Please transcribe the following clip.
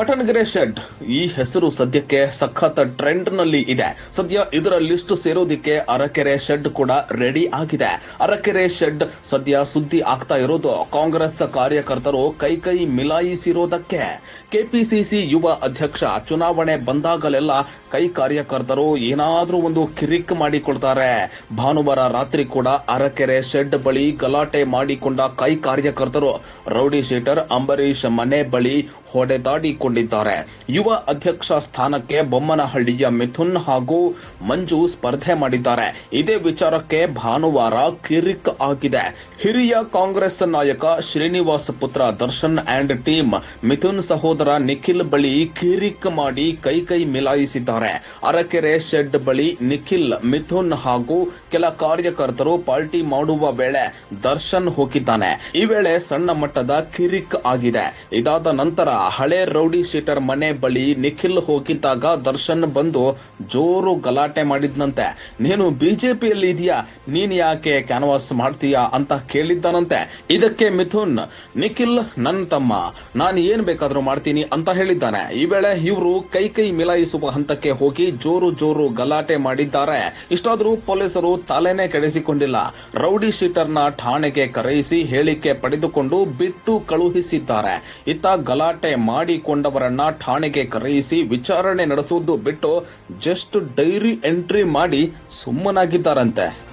ಪಟನ್ಗೆರೆ shed ಈ ಹೆಸರು ಸದ್ಯಕ್ಕೆ ಸಖತ್ ಟ್ರೆಂಡ್ನಲ್ಲಿ ಇದೆ. ಸದ್ಯ ಇದರ ಲಿಸ್ಟ್ ಸೇರೋದಿಕ್ಕೆ ಅರಕೆರೆ ಶೆಡ್ ಕೂಡ ರೆಡಿ ಆಗಿದೆ. ಅರಕೆರೆ ಶೆಡ್ ಸದ್ಯ ಸುದ್ದಿ ಆಗ್ತಾ ಇರೋದು ಕಾಂಗ್ರೆಸ್ ಕಾರ್ಯಕರ್ತರು ಕೈ ಕೈ ಮಿಲಾಯಿಸಿರೋದಕ್ಕೆ. ಕೆಪಿಸಿಸಿ ಯುವ ಅಧ್ಯಕ್ಷ ಚುನಾವಣೆ ಬಂದಾಗಲೆಲ್ಲ ಕೈ ಕಾರ್ಯಕರ್ತರು ಏನಾದ್ರೂ ಒಂದು ಕಿರಿಕ್ ಮಾಡಿಕೊಳ್ತಾರೆ. ಭಾನುವಾರ ರಾತ್ರಿ ಕೂಡ ಅರಕೆರೆ ಶೆಡ್ ಬಳಿ ಗಲಾಟೆ ಮಾಡಿಕೊಂಡ ಕೈ ಕಾರ್ಯಕರ್ತರು ರೌಡಿ ಶೀಟರ್ ಅಂಬರೀಶ್ ಮನೆ ಬಳಿ ಹೊಡೆದಾಡಿಕೊಂಡಿದ್ದಾರೆ ಯುವ ಅಧ್ಯಕ್ಷ ಸ್ಥಾನಕ್ಕೆ ಬೊಮ್ಮನಹಳ್ಳಿಯ ಮಿಥುನ್ ಹಾಗೂ ಮಂಜು ಸ್ಪರ್ಧೆ ಮಾಡಿದ್ದಾರೆ. ಇದೇ ವಿಚಾರಕ್ಕೆ ಭಾನುವಾರ ಕಿರಿಕ್ ಆಗಿದೆ ಹಿರಿಯ ಕಾಂಗ್ರೆಸ್ ನಾಯಕ ಶ್ರೀನಿವಾಸ್ ಪುತ್ರ ದರ್ಶನ್ ಅಂಡ್ ಟೀಮ್ ಮಿಥುನ್ ಸಹೋದರ ನಿಖಿಲ್ ಬಳಿ ಕಿರಿಕ್ ಮಾಡಿ ಕೈ ಕೈ ಮಿಲಾಯಿಸಿದ್ದಾರೆ. ಅರಕೆರೆ ಶೆಡ್ ಬಳಿ ನಿಖಿಲ್, ಮಿಥುನ್ ಹಾಗೂ ಕೆಲ ಕಾರ್ಯಕರ್ತರು ಪಾರ್ಟಿ ಮಾಡುವ ವೇಳೆ ದರ್ಶನ್ ಹೋಗಿದ್ದಾನೆ. ಈ ವೇಳೆ ಸಣ್ಣ ಮಟ್ಟದ ಕಿರಿಕ್ ಆಗಿದೆ. ಇದಾದ ನಂತರ ಹಳೆ ರೌಡಿ ಶೀಟರ್ ಮನೆ ಬಳಿ ನಿಖಿಲ್ ಹೋಗಿದ್ದಾಗ ದರ್ಶನ್ ಬಂದು ಜೋರು ಗಲಾಟೆ ಮಾಡಿದ್ನಂತೆ. ನೀನು ಬಿಜೆಪಿಯಲ್ಲಿ ಇದೆಯಾ? ನೀನ್ ಯಾಕೆ ಕ್ಯಾನ್ವಾಸ್ ಮಾಡ್ತೀಯಾ ಅಂತ ಕೇಳಿದ್ದಾನಂತೆ. ಇದಕ್ಕೆ ಮಿಥುನ್, ನಿಖಿಲ್ ನನ್ನ ತಮ್ಮ, ನಾನು ಏನ್ ಬೇಕಾದ್ರೂ ಮಾಡ್ತೀನಿ ಅಂತ ಹೇಳಿದ್ದಾನೆ. ಈ ವೇಳೆ ಇವರು ಕೈ ಕೈ ಮಿಲಾಯಿಸುವ ಹಂತಕ್ಕೆ ಹೋಗಿ ಜೋರು ಜೋರು ಗಲಾಟೆ ಮಾಡಿದ್ದಾರೆ. ಇಷ್ಟಾದ್ರೂ ಪೊಲೀಸರು ತಲೆನೇ ಕೆಡಿಸಿಕೊಂಡಿಲ್ಲ. ರೌಡಿ ಶೀಟರ್ನ ಠಾಣೆಗೆ ಕರೆಯಿಸಿ ಹೇಳಿಕೆ ಪಡೆದುಕೊಂಡು ಬಿಟ್ಟು ಕಳುಹಿಸಿದ್ದಾರೆ. ಇತ್ತ ಗಲಾಟೆ ಮಾಡಿಕೊಂಡವರನ್ನ ಠಾಣೆಗೆ ಕರೆಯಿಸಿ ವಿಚಾರಣೆ ನಡೆಸುವುದು ಬಿಟ್ಟು ಜಸ್ಟ್ ಡೈರಿ ಎಂಟ್ರಿ ಮಾಡಿ ಸುಮ್ಮನಾಗಿದ್ದಾರಂತೆ.